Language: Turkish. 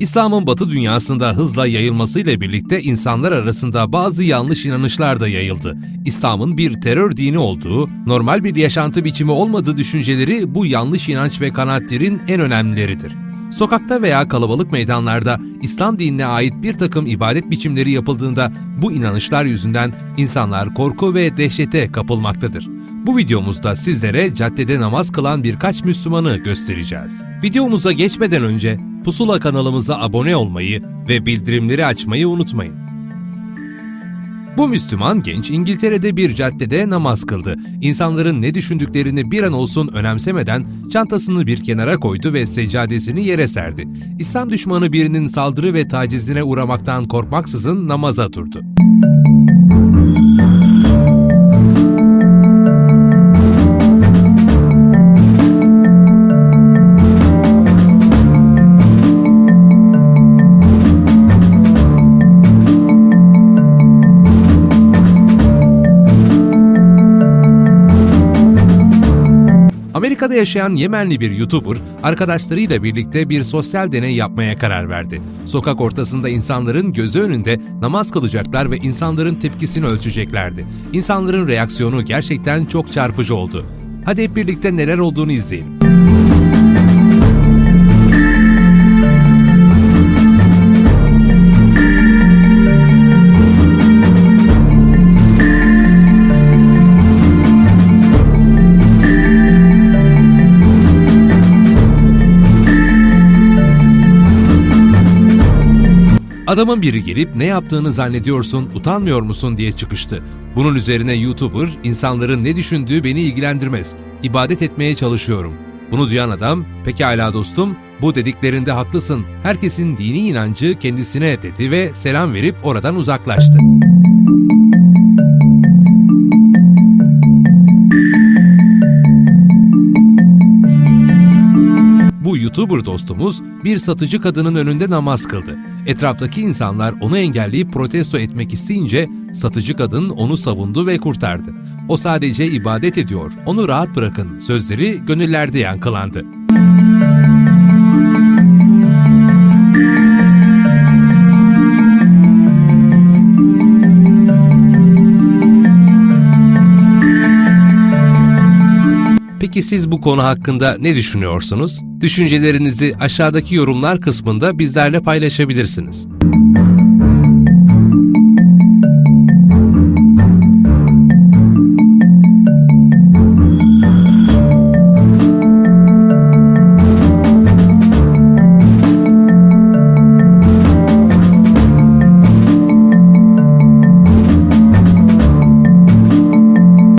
İslam'ın batı dünyasında hızla yayılmasıyla birlikte insanlar arasında bazı yanlış inanışlar da yayıldı. İslam'ın bir terör dini olduğu, normal bir yaşantı biçimi olmadığı düşünceleri bu yanlış inanç ve kanaatlerin en önemlileridir. Sokakta veya kalabalık meydanlarda İslam dinine ait bir takım ibadet biçimleri yapıldığında bu inanışlar yüzünden insanlar korku ve dehşete kapılmaktadır. Bu videomuzda sizlere caddede namaz kılan birkaç Müslümanı göstereceğiz. Videomuza geçmeden önce Pusula kanalımıza abone olmayı ve bildirimleri açmayı unutmayın. Bu Müslüman genç İngiltere'de bir caddede namaz kıldı. İnsanların ne düşündüklerini bir an olsun önemsemeden çantasını bir kenara koydu ve seccadesini yere serdi. İslam düşmanı birinin saldırı ve tacizine uğramaktan korkmaksızın namaza durdu. Amerika'da yaşayan Yemenli bir YouTuber, arkadaşlarıyla birlikte bir sosyal deney yapmaya karar verdi. Sokak ortasında insanların gözü önünde namaz kılacaklar ve insanların tepkisini ölçeceklerdi. İnsanların reaksiyonu gerçekten çok çarpıcı oldu. Hadi hep birlikte neler olduğunu izleyelim. Adamın biri gelip ne yaptığını zannediyorsun, utanmıyor musun diye çıkıştı. Bunun üzerine YouTuber, insanların ne düşündüğü beni ilgilendirmez. İbadet etmeye çalışıyorum. Bunu duyan adam, pekala dostum, bu dediklerinde haklısın. Herkesin dini inancı kendisine dedi ve selam verip oradan uzaklaştı. YouTuber dostumuz bir satıcı kadının önünde namaz kıldı. Etraftaki insanlar onu engelleyip protesto etmek isteyince satıcı kadın onu savundu ve kurtardı. O sadece ibadet ediyor, onu rahat bırakın sözleri gönüllerde yankılandı. Peki siz bu konu hakkında ne düşünüyorsunuz? Düşüncelerinizi aşağıdaki yorumlar kısmında bizlerle paylaşabilirsiniz.